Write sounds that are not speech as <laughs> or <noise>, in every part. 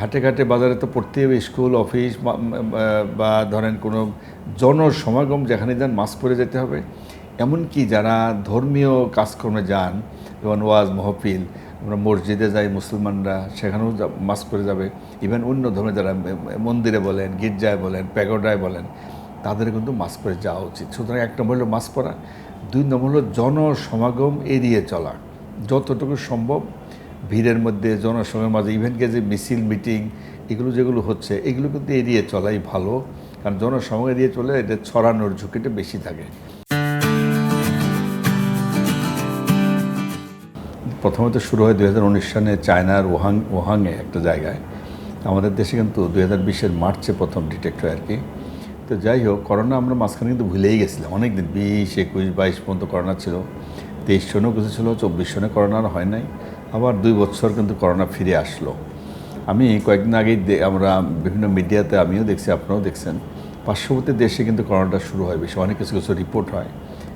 হাটে ঘাটে বাজারে তো পড়তে হবে, স্কুল, অফিস, বা- ধরেন কোনো জনসমাগম যেখানে যান, মাস্ক পরে যেতে হবে। এমনকি যারা ধর্মীয় কাজকর্মে যান, যেমন ওয়াজ, মহফিল, আমরা মসজিদে যাই, মুসলমানরা সেখানেও মাস্ক পরে যাবে। ইভেন অন্য ধর্মে যারা মন্দিরে বলেন, গির্জায় বলেন, প্যাগোডায় বলেন, তাদের কিন্তু মাস্ক পরে যাওয়া উচিত। সুতরাং এক নম্বর হলো মাস্ক পরা, দুই নম্বর হলো জনসমাগম এড়িয়ে চলা। যতটুকু সম্ভব ভিড়ের মধ্যে জনসমাগমের মাঝে ইভেন্টকে যে মিছিল, মিটিং, এগুলো যেগুলো হচ্ছে, এগুলো কিন্তু এড়িয়ে চলাই ভালো। কারণ জনসমাগম এড়িয়ে চলে এটা ছড়ানোর ঝুঁকিটা বেশি থাকে। প্রথমত শুরু হয় দুই সালে চায়নার ওহাং ওহাংয়ে একটা জায়গায়। আমাদের দেশে কিন্তু দুই হাজার বিশের মার্চে প্রথম ডিটেক্ট হয় আর কি। তো যাই হোক, করোনা আমরা মাঝখানে কিন্তু ভুলেই গেছিলাম। অনেক দিন বিশ, একুশ, বাইশ পর্যন্ত করোনা ছিল। তেইশ সনেও কিছু ছিল চব্বিশ সনে করোনা আর হয় নাই। আবার দুই বছর কিন্তু করোনা ফিরে আসলো। আমি কয়েকদিন আগেই আমরা বিভিন্ন মিডিয়াতে আমিও দেখছি, আপনারাও দেখছেন। পার্শ্ববর্তী দেশে কিন্তু করোনাটা শুরু হয় বেশি, অনেক কিছু কিছু রিপোর্ট হয়।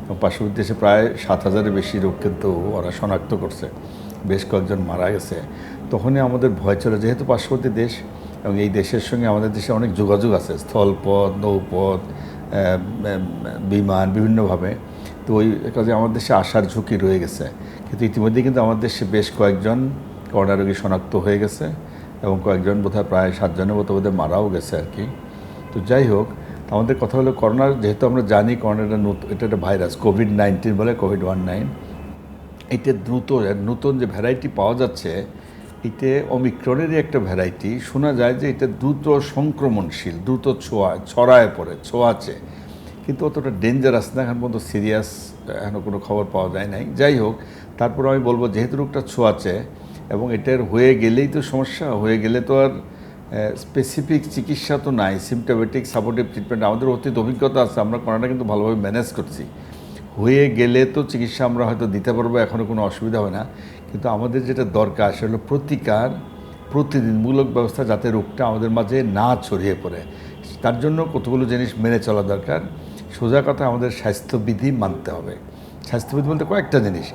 এবং পার্শ্ববর্তী দেশে প্রায় সাত হাজারের বেশি রোগ কিন্তু ওরা শনাক্ত করছে। বেশ কয়েকজন মারা গেছে। তখনই আমাদের ভয় ছিল, যেহেতু পার্শ্ববর্তী দেশ এবং এই দেশের সঙ্গে আমাদের দেশে অনেক যোগাযোগ আছে, স্থলপথ, নৌপথ বিমান, বিভিন্নভাবে। তো ওই কাজে আমার দেশে আসার ঝুঁকি রয়ে গেছে। কিন্তু ইতিমধ্যে কিন্তু আমার দেশে বেশ কয়েকজন করোনা রোগী শনাক্ত হয়ে গেছে এবং কয়েকজন বোধহয় প্রায় সাতজনের মতো বোধহয় মারাও গেছে আর কি। তো যাই হোক, আমাদের কথা হলো করোনার যেহেতু আমরা জানি করোনাটা নতুন এটা একটা ভাইরাস, কোভিড নাইন্টিন বলে কোভিড ওয়ান নাইন। এটা দ্রুত, নতুন যে ভ্যারাইটি পাওয়া যাচ্ছে, এতে অমিক্রনেরই একটা ভ্যারাইটি। শোনা যায় যে এটা দ্রুত সংক্রমণশীল, দ্রুত ছোঁয়া, ছড়ায় পড়ে, ছোঁয়াচে। কিন্তু অতটা ডেঞ্জারাস না, এখন পর্যন্ত সিরিয়াস এখনও কোনো খবর পাওয়া যায় নাই। যাই হোক, তারপর আমি বলব যেহেতু রোগটা ছোঁয়াচে এবং এটার হয়ে গেলেই তো সমস্যা, হয়ে গেলে তো আর স্পেসিফিক চিকিৎসা তো নাই সিমটোমেটিক সাপোর্টিভ ট্রিটমেন্ট আমাদের অতীত অভিজ্ঞতা আছে, আমরা করোনাটা কিন্তু ভালোভাবে ম্যানেজ করছি। হয়ে গেলে তো চিকিৎসা আমরা হয়তো দিতে পারব এখনও কোনো অসুবিধা হয় না। কিন্তু আমাদের যেটা দরকার সেটা হলো প্রতিকার, প্রতিদিনমূলক ব্যবস্থা যাতে রোগটা আমাদের মাঝে না ছড়িয়ে পড়ে। তার জন্য কতগুলো জিনিস মেনে চলা দরকার। সোজা কথা আমাদের স্বাস্থ্যবিধি মানতে হবে। স্বাস্থ্যবিধি বলতে কয়েকটা জিনিস।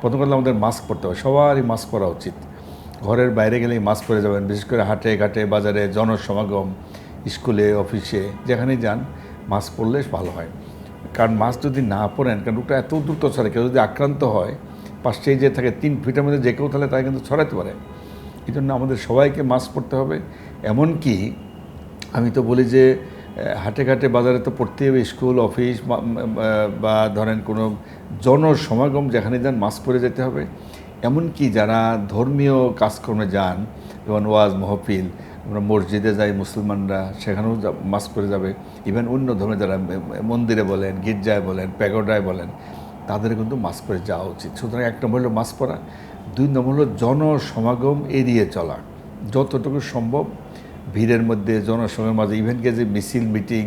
প্রথম কথা আমাদের মাস্ক পরতে হবে। সবারই মাস্ক পরা উচিত। ঘরের বাইরে গেলেই মাস্ক পরে যাবেন, বিশেষ করে হাটে ঘাটে, বাজারে, জনসমাগম, স্কুলে, অফিসে, যেখানেই যান মাস্ক পরলে ভালো হয়। কারণ মাস্ক যদি না পরেন, কারণ রোগটা এত দ্রুত ছড়ে কেউ যদি আক্রান্ত হয়, পাশেই যে থাকে তিন ফিটের মধ্যে যে কেউ তাহলে তাকে কিন্তু ছড়াতে পারে। এই জন্য আমাদের সবাইকে মাস্ক পরতে হবে। এমনকি আমি তো বলি যে হাটে ঘাটে বাজারে তো পড়তে হবে, স্কুল, অফিস, বা- ধরেন কোনো জনসমাগম যেখানে যান, মাস্ক পরে যেতে হবে। এমনকি যারা ধর্মীয় কাজকর্মে যান, যেমন ওয়াজ, মহফিল, আমরা মসজিদে যাই, মুসলমানরা সেখানেও মাস্ক পরে যাবে। ইভেন অন্য ধর্মে যারা মন্দিরে বলেন, গির্জায় বলেন, প্যাগোডায় বলেন, তাদের কিন্তু মাস্ক পরে যাওয়া উচিত। সুতরাং এক নম্বর হলো মাস্ক পরা, দুই নম্বর হলো জনসমাগম এড়িয়ে চলা। যতটুকু সম্ভব ভিড়ের মধ্যে জনসমাগমের মাঝে ইভেন্টকে যে মিছিল, মিটিং,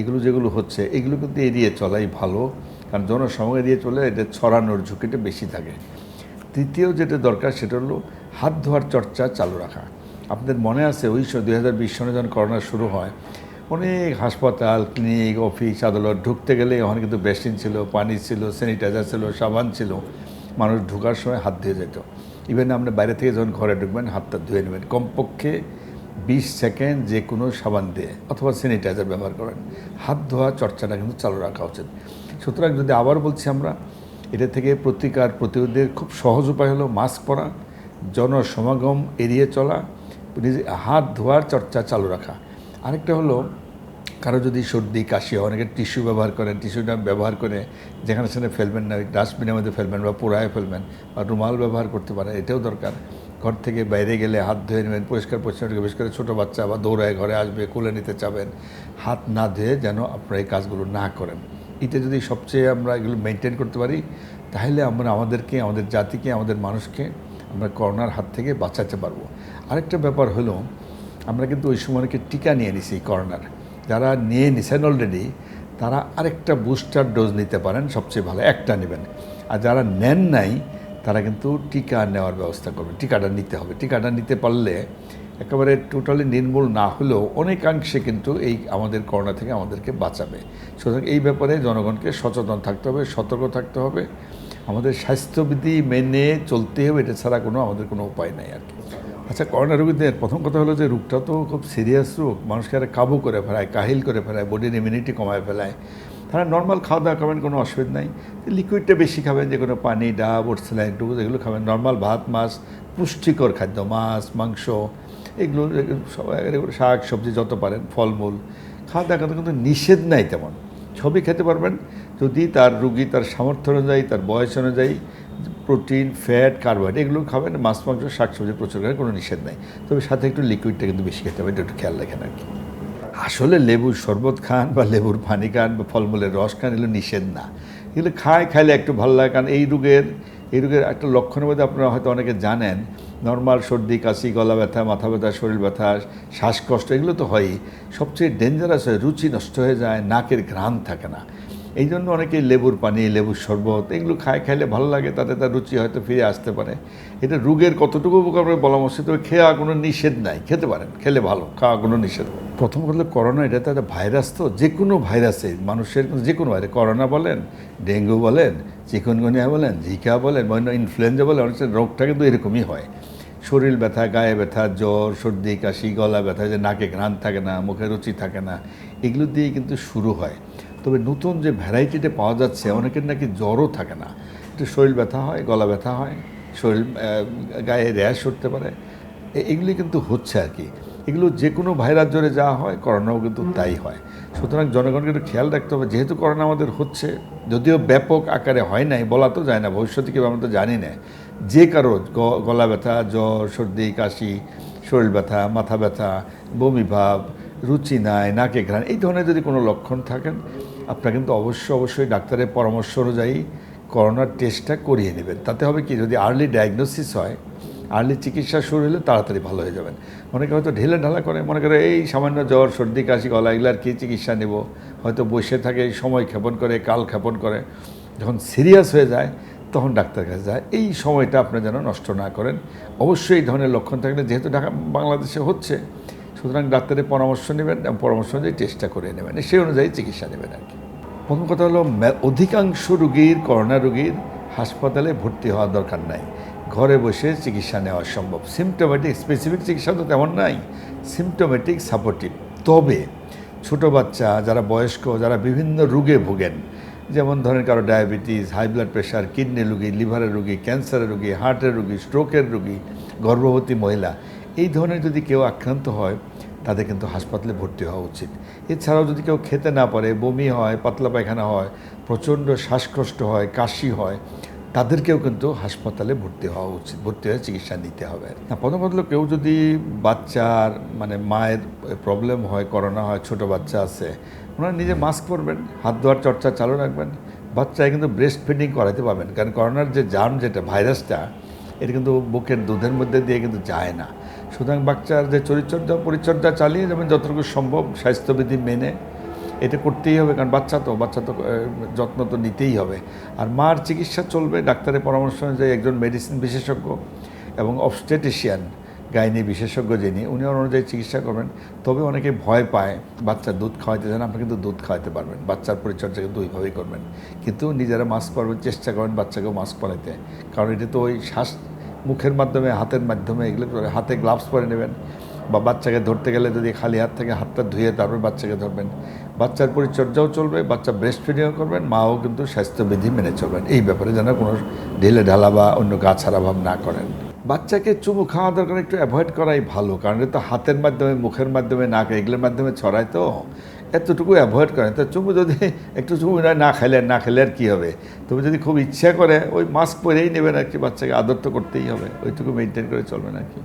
এগুলো যেগুলো হচ্ছে, এগুলো কিন্তু এড়িয়ে চলাই ভালো। কারণ জনসমাগম এড়িয়ে চলে এটা ছড়ানোর ঝুঁকিটা বেশি থাকে। তৃতীয় যেটা দরকার সেটা হলো হাত ধোয়ার চর্চা চালু রাখা। আপনাদের মনে আছে ওই দুই হাজার বিশ সনে যখন করোনা শুরু হয়, অনেক হাসপাতাল ক্লিনিক অফিস আদালত ঢুকতে গেলে ওখানে কিন্তু বেসিন ছিল, পানি ছিল স্যানিটাইজার ছিল, সাবান ছিল। মানুষ ঢোকার সময় হাত ধুয়ে যেত। ইভেন আপনি বাইরে থেকে যখন ঘরে ঢুকবেন, হাতটা ধুয়ে নেবেন। কমপক্ষে বিশ সেকেন্ড যে কোনো সাবান দিয়ে অথবা স্যানিটাইজার ব্যবহার করেন। হাত ধোয়া চর্চাটা কিন্তু চালু রাখা উচিত। সুতরাং যদি আবার বলছি আমরা, এটা থেকে প্রতিকার প্রতিরোধের খুব সহজ উপায় হলো মাস্ক পরা, জনসমাগম এড়িয়ে চলা, নিজে হাত ধোয়ার চর্চা চালু রাখা। আরেকটা হলো, কারও যদি সর্দি, কাশি হয়, অনেকে টিস্যু ব্যবহার করেন, টিস্যুটা ব্যবহার করে যেখানে সেখানে ফেলবেন না, ডাস্টবিনের মধ্যে ফেলবেন বা পোড়ায় ফেলবেন বা রুমাল ব্যবহার করতে পারেন, এটাও দরকার। ঘর থেকে বাইরে গেলে হাত ধুয়ে নেবেন, পরিষ্কার পরিচ্ছন্ন বিশেষ করে ছোটো বাচ্চা বা দৌড়ায় ঘরে আসবে, কোলে নিতে চাবেন, হাত না ধুয়ে যেন আপনারা এই কাজগুলো না করেন। এটা যদি সবচেয়ে আমরা এগুলো মেনটেন করতে পারি, তাহলে আমরা আমাদেরকে, আমাদের জাতিকে, আমাদের মানুষকে আমরা করোনার হাত থেকে বাঁচাতে পারব। আরেকটা ব্যাপার হলো, আমরা কিন্তু ওই সময় অনেকে টিকা নিয়ে নিছি করোনার। যারা নিয়ে নিছেন অলরেডি তারা আরেকটা বুস্টার ডোজ নিতে পারেন, সবচেয়ে ভালো, একটা নেবেন। আর যারা নেন নাই তারা কিন্তু টিকা নেওয়ার ব্যবস্থা করবে, টিকাটা নিতে হবে। টিকাটা নিতে পারলে একেবারে টোটালি নির্মূল না হলেও অনেকাংশে কিন্তু এই আমাদের করোনা থেকে আমাদেরকে বাঁচাবে। সুতরাং এই ব্যাপারে জনগণকে সচেতন থাকতে হবে, সতর্ক থাকতে হবে। আমাদের স্বাস্থ্যবিধি মেনে চলতে হবে, এটা ছাড়া কোনো আমাদের কোনো উপায় নাই আর কি। আচ্ছা করোনা রোগীদের প্রথম কথা হলো যে রোগটা তো খুব সিরিয়াস রোগ, মানুষকে আর কাবু করে ফেলায়, কাহিল করে ফেলায় বডির ইমিউনিটি কমায় ফেলায়। তারা নর্মাল খাওয়া দাওয়া খাবেন, কোনো অসুবিধা নাই। লিকুইডটা বেশি খাবেন যে কোনো পানি, ডাব ওটসেলাইন টুকু এগুলো খাবেন। নর্মাল ভাত, মাছ, পুষ্টিকর খাদ্য, মাছ, মাংস, এগুলো শাক, সবজি, যত পারেন, ফলমূল। খাওয়া দাওয়া কিন্তু কিন্তু নিষেধ নাই তেমন। সবই খেতে পারবেন। যদি তার রুগী তার সামর্থ্য অনুযায়ী, তার বয়স অনুযায়ী, প্রোটিন, ফ্যাট, কার্বোহাইড্রেট, এগুলো খাবেন, মাছ, মাংস শাকসবজি প্রচুর খাবেন, কোনো নিষেধ নাই। তবে সাথে একটু লিকুইডটা কিন্তু বেশি খেতে হবে, এটা একটু খেয়াল রাখেন আর কি। আসলে লেবুর শরবত খান বা লেবুর পানি খান বা ফলমূলের রস খান, এগুলো নিষেধ না। এগুলো খায়, খাইলে একটু ভালো লাগে, কারণ এই রোগের এই রোগের একটা লক্ষণের মধ্যে আপনারা হয়তো অনেকে জানেন, নর্মাল সর্দি, কাশি, গলা ব্যথা, মাথা ব্যথা, শরীর ব্যথা, শ্বাসকষ্ট, এগুলো তো হয়ই। সবচেয়ে ডেঞ্জারাস হয়, রুচি নষ্ট হয়ে যায়, নাকের ঘ্রাণ থাকে না। এই জন্য অনেকে লেবুর পানি, লেবুর শরবত এগুলো খায়, খাইলে ভালো লাগে, তাতে তার রুচি হয়তো ফিরে আসতে পারে। এটা রোগের কতটুকু উপকার মুশকিল তবে খেয়া কোনো নিষেধ নাই, খেতে পারেন, খেলে ভালো, খাওয়া কোনো নিষেধ। প্রথম কথা, করোনা, এটা তো একটা ভাইরাস তো যে কোনো ভাইরাসে, মানুষের যে কোনো ভাইরাস, করোনা বলেন, ডেঙ্গু বলেন, চিকনগুনিয়া বলেন, জিকা বলেন অন্য ইনফ্লুয়েঞ্জা বলেন, অনেক রোগটা কিন্তু এরকমই হয়। শরীর ব্যথা, গায়ে ব্যথা, জ্বর, সর্দি, কাশি, গলা ব্যথা, যে নাকে ঘ্রাণ থাকে না, মুখে রুচি থাকে না, এগুলো দিয়ে কিন্তু শুরু হয়। তবে নতুন যে ভ্যারাইটিটা পাওয়া যাচ্ছে অনেকের নাকি জ্বরও থাকে না। একটু শরীর ব্যথা হয় গলা ব্যথা হয় শরীর গায়ে র্যাশ উঠতে পারে। এগুলি কিন্তু হচ্ছে আর কি। এগুলো যে কোনো ভাইরাস জ্বরে যা হয় করোনাও কিন্তু তাই হয়। সুতরাং জনগণকে একটু খেয়াল রাখতে হবে। যেহেতু করোনা আমাদের হচ্ছে যদিও ব্যাপক আকারে হয় নাই বলা তো যায় না ভবিষ্যতে কেউ আমরা তো জানি না। যে কারও গলা ব্যথা জ্বর সর্দি কাশি শরীর ব্যথা মাথা ব্যথা বমি ভাব রুচি নাই নাকে ঘ্রাণ এই ধরনের যদি কোনো লক্ষণ থাকেন আপনার কিন্তু অবশ্যই অবশ্যই ডাক্তারের পরামর্শ অনুযায়ী করোনার টেস্টটা করিয়ে নেবেন। তাতে হবে কি, যদি আর্লি ডায়াগনোসিস হয় আর্লি চিকিৎসা শুরু হলে তাড়াতাড়ি ভালো হয়ে যাবেন। অনেকে হয়তো ঢেলে ঢালা করে, মনে করে এই সামান্য জ্বর, সর্দি, কাশি, গলা, এগুলো আর কী চিকিৎসা নেব। হয়তো বসে থাকে, সময় ক্ষেপণ করে, কাল ক্ষেপণ করে। যখন সিরিয়াস হয়ে যায়, তখন ডাক্তার কাছে যায়। এই সময়টা আপনি যেন নষ্ট না করেন। অবশ্যই এই ধরনের লক্ষণ থাকলে যেহেতু ঢাকা, বাংলাদেশে হচ্ছে সুতরাং ডাক্তারের পরামর্শ নেবেন পরামর্শ অনুযায়ী চেষ্টা করে নেবেন, সেই অনুযায়ী চিকিৎসা নেবেন আর কি। প্রথম কথা হলো অধিকাংশ রুগীর, করোনা রুগীর হাসপাতালে ভর্তি হওয়ার দরকার নাই। ঘরে বসে চিকিৎসা নেওয়া সম্ভব। সিমটোমেটিক স্পেসিফিক চিকিৎসা তো তেমন নাই। সিমটোমেটিক সাপোর্টিভ তবে ছোট বাচ্চা, যারা বয়স্ক, যারা বিভিন্ন রোগে ভোগেন, যেমন ধরেন কারও diabetes high blood pressure kidney রুগী, লিভারের রুগী, ক্যান্সারের রুগী, হার্টের রুগী স্ট্রোকের রুগী, গর্ভবতী মহিলা, এই ধরনের যদি কেউ আক্রান্ত হয় তাদের কিন্তু হাসপাতালে ভর্তি হওয়া উচিত। এছাড়াও যদি কেউ খেতে না পারে, বমি হয়, পাতলা পায়খানা হয়, প্রচণ্ড শ্বাসকষ্ট হয়, কাশি হয়, তাদেরকেও কিন্তু হাসপাতালে ভর্তি হওয়া উচিত, ভর্তি হয়ে চিকিৎসা নিতে হবে। না প্রথম কথা কেউ যদি বাচ্চার মানে মায়ের প্রবলেম হয়, করোনা হয়, ছোট বাচ্চা আছে, ওনারা নিজে মাস্ক পরবেন, হাত ধোয়ার চর্চা চালু রাখবেন, বাচ্চায় কিন্তু ব্রেস্ট ফিডিং করাতে পারবেন, কারণ করোনার যে জার্ম যেটা ভাইরাসটা এটা কিন্তু বুকের দুধের মধ্যে দিয়ে কিন্তু যায় না। সুতরাং বাচ্চার যে পরিচর্যা পরিচর্যা চালিয়ে যাবেন যতটুকু সম্ভব, স্বাস্থ্যবিধি মেনে। এটা করতেই হবে, কারণ বাচ্চা তো বাচ্চা তো যত্ন তো নিতেই হবে। আর মার চিকিৎসা চলবে, ডাক্তারের পরামর্শ অনুযায়ী একজন মেডিসিন বিশেষজ্ঞ এবং অবস্টেটিশিয়ান গাইনি বিশেষজ্ঞ যিনি, উনি অনুযায়ী চিকিৎসা করবেন। তবে অনেকে ভয় পায়, বাচ্চা দুধ খাওয়াইতে চান আপনি কিন্তু দুধ খাওয়াতে পারবেন, বাচ্চার পরিচর্যা কিন্তু ওইভাবেই করবেন। কিন্তু নিজেরা মাস্ক পরবেন চেষ্টা করবেন বাচ্চাকেও মাস্ক পরাইতে, কারণ এটা তো ওই শ্বাস মুখের মাধ্যমে, হাতের মাধ্যমে, এগুলো হাতে গ্লাভস পরে নেবেন বা বাচ্চাকে ধরতে গেলে যদি খালি হাত থেকে, হাতটা ধুয়ে তারপর বাচ্চাকে ধরবেন। বাচ্চার পরিচর্যাও চলবে, বাচ্চা ব্রেস্ট ফিডিংও করবেন, মাও কিন্তু স্বাস্থ্যবিধি মেনে চলবেন। এই ব্যাপারে যেন কোনো ঢিলে ঢালা বা অন্য গা ছাড়া ভাব না করেন। বাচ্চাকে চুমু খাওয়া দরকার, একটু অ্যাভয়েড করাই ভালো, কারণ এটা হাতের মাধ্যমে, মুখের মাধ্যমে, নাক, এগুলোর মাধ্যমে ছড়ায় তো। এতটুকু অ্যাভয়েড করেন। তো চুমু যদি <laughs> একটু চুমু না না খেলে না খেলে আর কী হবে? তুমি যদি খুব ইচ্ছা করে, ওই মাস্ক পরেই নেবেন আর কি, বাচ্চাকে আদর তো করতেই হবে। ওইটুকু মেনটেন করে চলবে নাকি